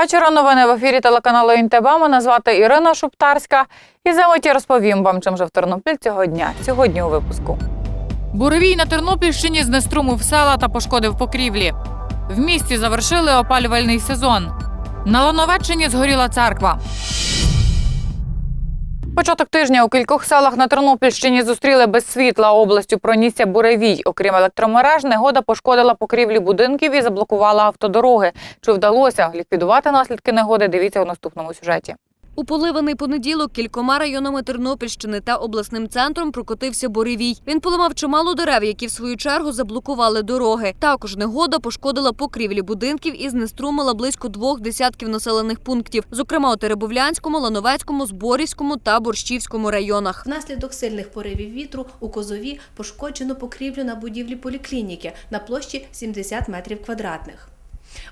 Вечора. Новини в ефірі телеканалу ІНТБ. Мене звати Ірина Шуптарська. І за миті розповім вам, чим же в Тернопіль цього дня. Сьогодні у випуску. Буревій на Тернопільщині знеструмив села та пошкодив покрівлі. В місті завершили опалювальний сезон. На Лановеччині згоріла церква. Початок тижня у кількох селах на Тернопільщині зустріли без світла. Областю пронісся буревій. Окрім електромереж, негода пошкодила покрівлі будинків і заблокувала автодороги. Чи вдалося ліквідувати наслідки негоди? Дивіться у наступному сюжеті. У поливаний понеділок кількома районами Тернопільщини та обласним центром прокотився буревій. Він поламав чимало дерев, які в свою чергу заблокували дороги. Також негода пошкодила покрівлі будинків і знеструмила близько двох десятків населених пунктів, зокрема у Теребовлянському, Лановецькому, Зборівському та Борщівському районах. Внаслідок сильних поривів вітру у Козові пошкоджено покрівлю на будівлі поліклініки на площі 70 метрів квадратних.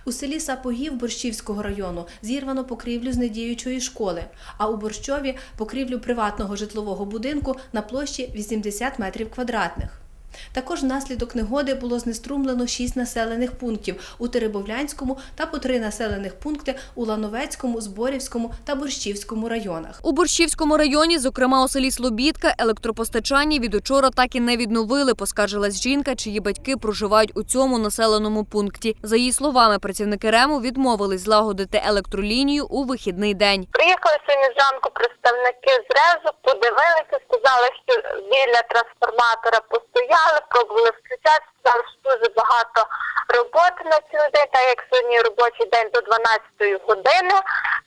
У селі Сапогів Борщівського району зірвано покрівлю з недіючої школи, а у Борщові покрівлю приватного житлового будинку на площі 80 метрів квадратних. Також внаслідок негоди було знеструмлено 6 населених пунктів у Теребовлянському та по 3 населених пункти у Лановецькому, Зборівському та Борщівському районах. У Борщівському районі, зокрема у селі Слобідка, електропостачання від учора так і не відновили. Поскаржилась жінка, чиї батьки проживають у цьому населеному пункті. За її словами, працівники РЕМу відмовились злагодити електролінію у вихідний день. Приїхали сьогодні зранку представники з РЕЗу, подивилися, сказали, що біля трансформатора постояли, пробували включати, сказали, що дуже багато роботи на цілий день, так як сьогодні робочий день до 12 години,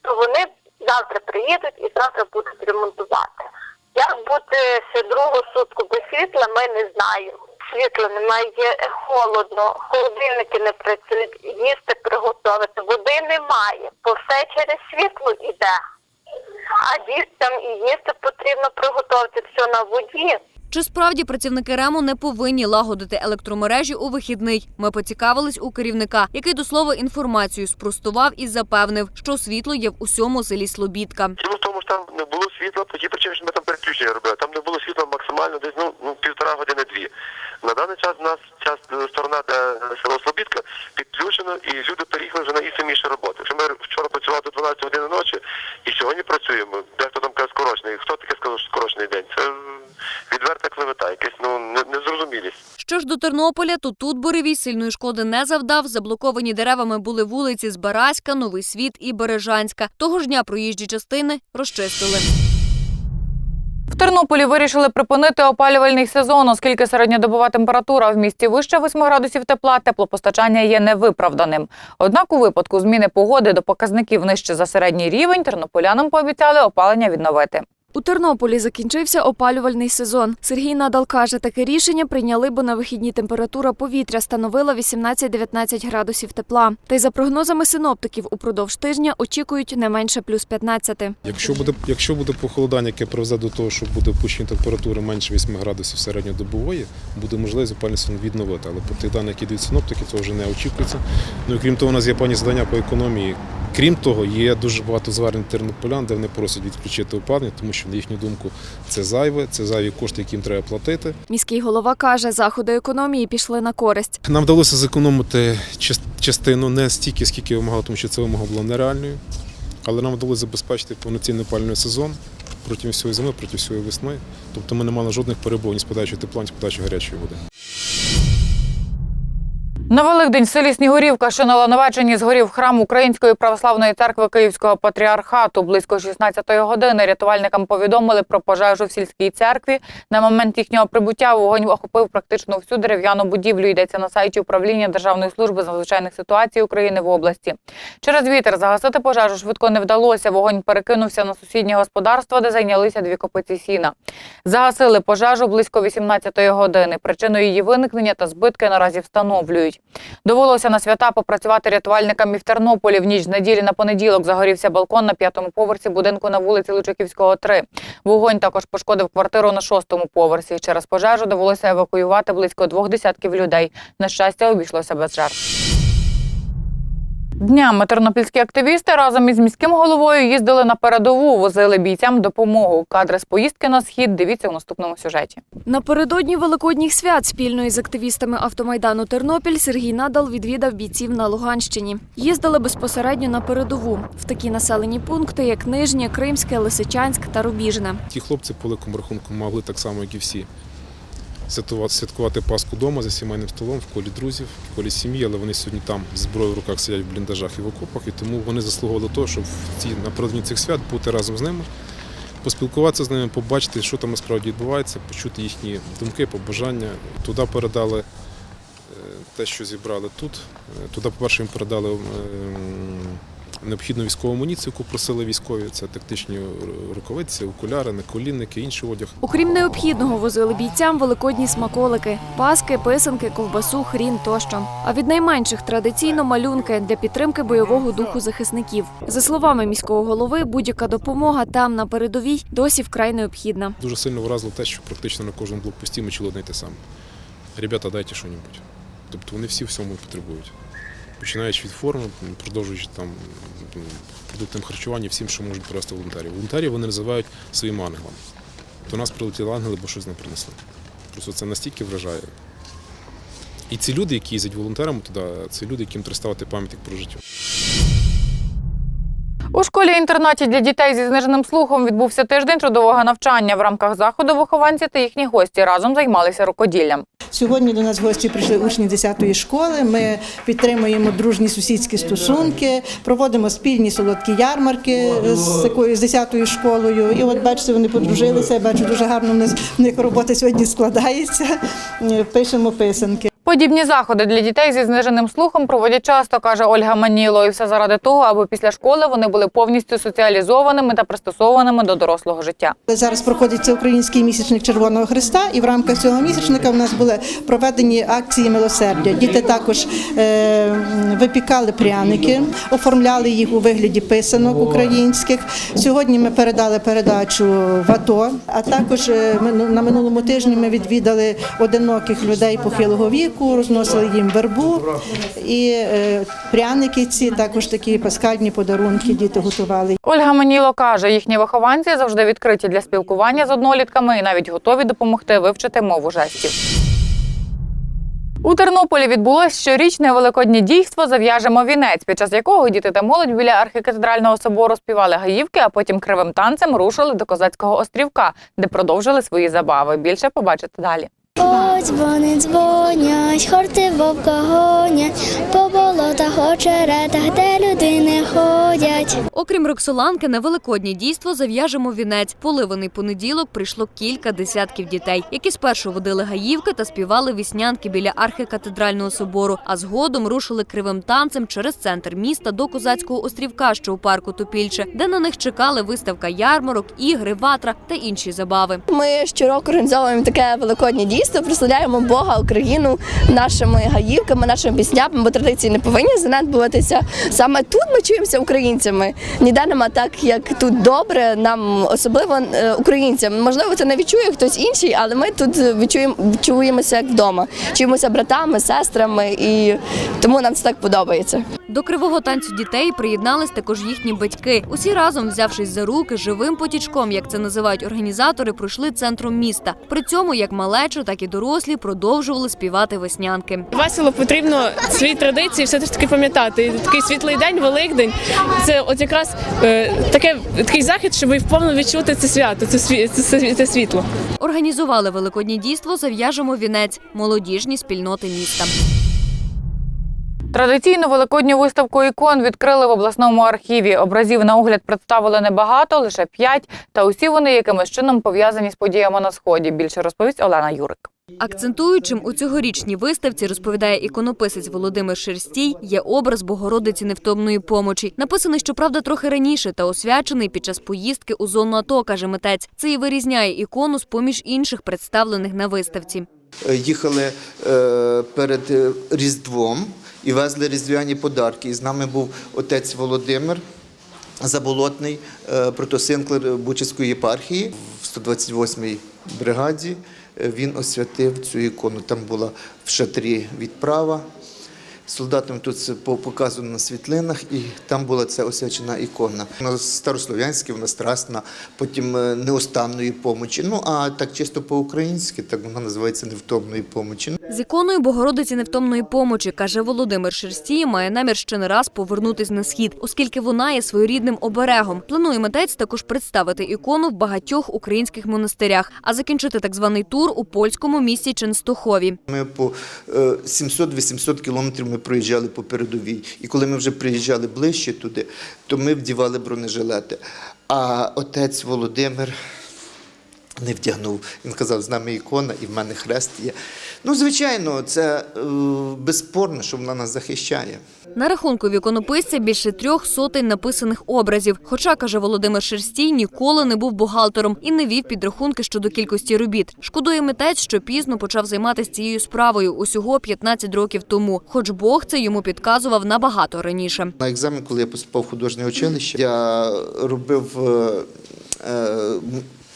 то вони завтра приїдуть і завтра будуть ремонтувати. Як бути ще другу сутку без світла, ми не знаємо. Світла немає, є холодно, холодильники не працюють, їсти приготувати, води немає, бо все через світло йде. А дітям і їсти потрібно приготувати все на воді. Чи справді працівники РЕМу не повинні лагодити електромережі у вихідний? Ми поцікавились у керівника, який до слова інформацію спростував і запевнив, що світло є в усьому селі Слобідка. Діло в тому, що там не було світла, по тій причині, що ми там переключення робили. Там не було світла максимально десь ну, ну півтора години дві. На даний час у нас е, сторона, де село Слобідка, підключено, і люди переїхали вже на і саміші роботи. Що ми вчора працювали до 12 години ночі, і сьогодні працюємо. Дехто там каже скорочений. Хто таке сказав, що скорочений день? Це е, відверта клевета, якась ну не- незрозумілість. Що ж до Тернополя, то тут буревій сильної шкоди не завдав. Заблоковані деревами були вулиці Збараська, Новий Світ і Бережанська. Того ж дня проїжджі частини розчистили. В Тернополі вирішили припинити опалювальний сезон, оскільки середньодобова температура в місті вище 8 градусів тепла, теплопостачання є невиправданим. Однак у випадку зміни погоди до показників нижче за середній рівень тернополянам пообіцяли опалення відновити. У Тернополі закінчився опалювальний сезон. Сергій Надал каже, таке рішення прийняли, бо на вихідні температура повітря становила 18-19 градусів тепла. Та й за прогнозами синоптиків, упродовж тижня очікують не менше плюс 15. Якщо буде, якщо буде похолодання, яке привезе до того, що буде опущення температури менше 8 градусів середньодобової, буде можливість опальний сезон відновити. Але по тих даних, які дають синоптики, цього вже не очікується. Ну і крім того, у нас є пані завдання по економії. Крім того, є дуже багато звернень тернополян, де вони просять відключити опалення, тому що на їхню думку це зайве, це зайві кошти, які їм треба платити. Міський голова каже, заходи економії пішли на користь. Нам вдалося зекономити частину не стільки, скільки вимагало, тому що це вимога була нереальною. Але нам вдалося забезпечити повноцінний опалювальний сезон протягом всієї зими, протягом всієї весни. Тобто ми не мали жодних перебоїв ні з подачою тепла, ні з подачою гарячої води. На Великдень в селі Снігурівка, що на Лановеччині, згорів храм Української православної церкви Київського патріархату. Близько 16-ї години рятувальникам повідомили про пожежу в сільській церкві. На момент їхнього прибуття вогонь охопив практично всю дерев'яну будівлю. Йдеться на сайті управління Державної служби з надзвичайних ситуацій України в області. Через вітер загасити пожежу швидко не вдалося. Вогонь перекинувся на сусіднє господарство, де зайнялися дві копиці сіна. Загасили пожежу близько 18-ї години. Причиною її виникнення та збитки наразі встановлюють. Довелося на свята попрацювати рятувальникам і в Тернополі. В ніч з неділі на понеділок загорівся балкон на п'ятому поверсі будинку на вулиці Лучаківського, 3. Вогонь також пошкодив квартиру на шостому поверсі. Через пожежу довелося евакуювати близько двох десятків людей. На щастя, обійшлося без жертв. Днями тернопільські активісти разом із міським головою їздили на передову, возили бійцям допомогу. Кадри з поїздки на схід дивіться у наступному сюжеті. Напередодні великодніх свят спільно із активістами автомайдану Тернопіль Сергій Надал відвідав бійців на Луганщині. Їздили безпосередньо на передову в такі населені пункти, як Нижнє, Кримське, Лисичанськ та Рубіжне. Ті хлопці по великому рахунку могли так само, як і всі, святкувати, Пасху вдома за сімейним столом, в колі друзів, в колі сім'ї, але вони сьогодні там з зброєю в руках сидять в бліндажах і в окопах, і тому вони заслуговували того, щоб в ці, напередодні цих свят бути разом з ними, поспілкуватися з ними, побачити, що там насправді відбувається, почути їхні думки, побажання. Туди передали е, те, що зібрали тут. Е, Туди, по-перше, їм передали ем, необхідну військову амуніцію, яку просили військові. Це тактичні рукавиці, окуляри, наколінники, інший одяг. Окрім необхідного, возили бійцям великодні смаколики, паски, писанки, ковбасу, хрін тощо. А від найменших традиційно малюнки для підтримки бойового духу захисників. За словами міського голови, будь-яка допомога там на передовій досі вкрай необхідна. Дуже сильно вразило те, що практично на кожному блокпості ми чули одне й те саме. Ребята, дайте що-небудь. Тобто вони всі всьому потребують. Починаючи від форми, продовжуючи там продуктами харчування, всім, що можуть привезти волонтері. Волонтерів вони називають своїм ангелом. До нас прилетіли ангели, бо щось нам принесли. Просто це настільки вражає. І ці люди, які їздять волонтерами туди, це люди, яким треба ставити пам'ятник про життя. У школі-інтернаті для дітей зі зниженим слухом відбувся тиждень трудового навчання. В рамках заходу вихованці та їхні гості разом займалися рукоділлям. Сьогодні до нас гості прийшли учні 10-ї школи. Ми підтримуємо дружні сусідські стосунки, проводимо спільні солодкі ярмарки з такою з 10-ю школою. І от бачите, вони подружилися. Я бачу, дуже гарно в них робота сьогодні складається. Пишемо писанки. Подібні заходи для дітей зі зниженим слухом проводять часто, каже Ольга Маніло, і все заради того, аби після школи вони були повністю соціалізованими та пристосованими до дорослого життя. Зараз проходить український місячник Червоного Христа, і в рамках цього місячника в нас були проведені акції милосердя. Діти також е, випікали пряники, оформляли їх у вигляді писанок українських. Сьогодні ми передали передачу в АТО, а також е, на минулому тижні ми відвідали одиноких людей похилого віку, розносили їм вербу і е, пряники. Ці також такі паскальні подарунки діти готували. Ольга Маніло каже, їхні вихованці завжди відкриті для спілкування з однолітками і навіть готові допомогти вивчити мову жестів. У Тернополі відбулось щорічне великоднє дійство Зав'яжемо вінець, під час якого діти та молодь біля архікатедрального собору співали гаївки, а потім кривим танцем рушили до козацького острівка, де продовжили свої забави. Більше побачите далі. Подзвони дзвонять, хорти вовка гонять, по болотах, очеретах, де люди не ходять. Окрім Роксоланки, на великоднє дійство зав'яжемо вінець. Поливаний понеділок прийшло кілька десятків дітей, які спершу водили гаївки та співали віснянки біля архікатедрального собору, а згодом рушили кривим танцем через центр міста до козацького острівка, що у парку Топільче, де на них чекали виставка ярмарок, ігри, ватра та інші забави. Ми щороку організовуємо таке великоднє дійство, прославляємо Бога, Україну нашими гаївками, нашими піснями, бо традиції не повинні занедбуватися. Саме тут ми чуємося українцями. Ніде нема так, як тут добре. Нам особливо е, українцям. Можливо, це не відчує хтось інший, але ми тут відчуємо чуємося як вдома. Чуємося братами, сестрами, і тому нам це так подобається. До кривого танцю дітей приєднались також їхні батьки. Усі разом, взявшись за руки, живим потічком, як це називають організатори, пройшли центром міста. При цьому як малечо, так і дорослі продовжували співати веснянки. Весело потрібно свої традиції все ж таки пам'ятати. Такий світлий день, Великдень. Це от якраз е, таке такий захід, щоб вповно відчути це свято, це, сві- це, це, це світло. Організували великоднє дійство Зав'яжемо вінець молодіжні спільноти міста. Традиційну великодню виставку ікон відкрили в обласному архіві. Образів на огляд представили небагато, лише п'ять. Та усі вони якимось чином пов'язані з подіями на сході. Більше розповість Олена Юрик. Акцентуючим у цьогорічній виставці, розповідає іконописець Володимир Шерстій, є образ Богородиці невтомної помочі. Написаний, щоправда, трохи раніше та освячений під час поїздки у зону АТО, каже митець. Це і вирізняє ікону з поміж інших представлених на виставці. їхали е, перед е, Різдвом і везли різдвяні подарки. І з нами був отець Володимир Заболотний, е, протосинклер Бучицької єпархії в 128-й бригаді. Е, Він освятив цю ікону. Там була в шатрі відправа. солдатами. Тут показано на світлинах, і там була ця освячена ікона. Вона старослов'янська, вона страсна, потім е, неостанної помочі. Ну а так чисто по-українськи, так вона називається невтомної помочі. З іконою Богородиці невтомної помочі, каже Володимир Шерстій, має намір ще не раз повернутись на схід, оскільки вона є своєрідним оберегом. Планує митець також представити ікону в багатьох українських монастирях, а закінчити так званий тур у польському місті Ченстохові. Ми по е, 700-800 кілометрів ми проїжджали по передовій. І коли ми вже приїжджали ближче туди, то ми вдівали бронежилети. А отець Володимир не вдягнув. Він казав, з нами ікона і в мене хрест є. Ну, звичайно, це е, безспорно, що вона нас захищає. На рахунку віконописця більше трьох сотень написаних образів. Хоча, каже Володимир Шерстій, ніколи не був бухгалтером і не вів підрахунки щодо кількості робіт. Шкодує митець, що пізно почав займатися цією справою усього 15 років тому. Хоч Бог це йому підказував набагато раніше. На екзамен, коли я поступав в художнє училище, я робив. е, е,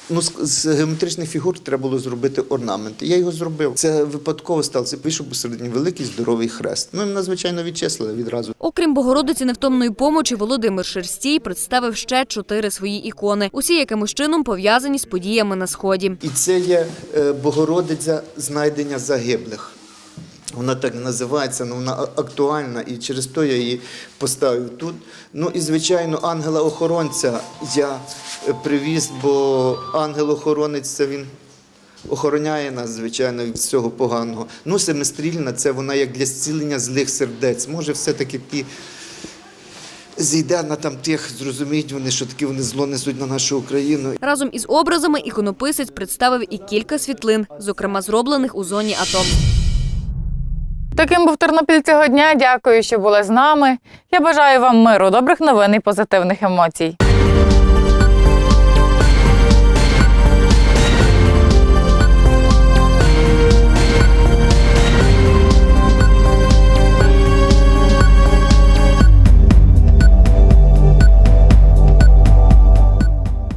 Ну, з- геометричних фігур треба було зробити орнаменти. Я його зробив. Це випадково сталося. Вийшов посередині великий здоровий хрест. Ну, і мене, відчислили відразу. Окрім Богородиці невтомної помочі, Володимир Шерстій представив ще чотири свої ікони. Усі якимось чином пов'язані з подіями на сході. І це є е, Богородиця знайдення загиблих. Вона так називається, але вона актуальна, і через то я її поставив тут. Ну і звичайно, ангела-охоронця я привіз, бо ангел-охоронець це він охороняє нас, звичайно, від всього поганого. Ну, семистрільна це вона як для зцілення злих сердець. Може, все-таки ті зійде на там тих, зрозуміють вони, що таке вони зло несуть на нашу Україну. Разом із образами іконописець представив і кілька світлин, зокрема зроблених у зоні АТО. Таким був Тернопіль цього дня. Дякую, що були з нами. Я бажаю вам миру, добрих новин і позитивних емоцій.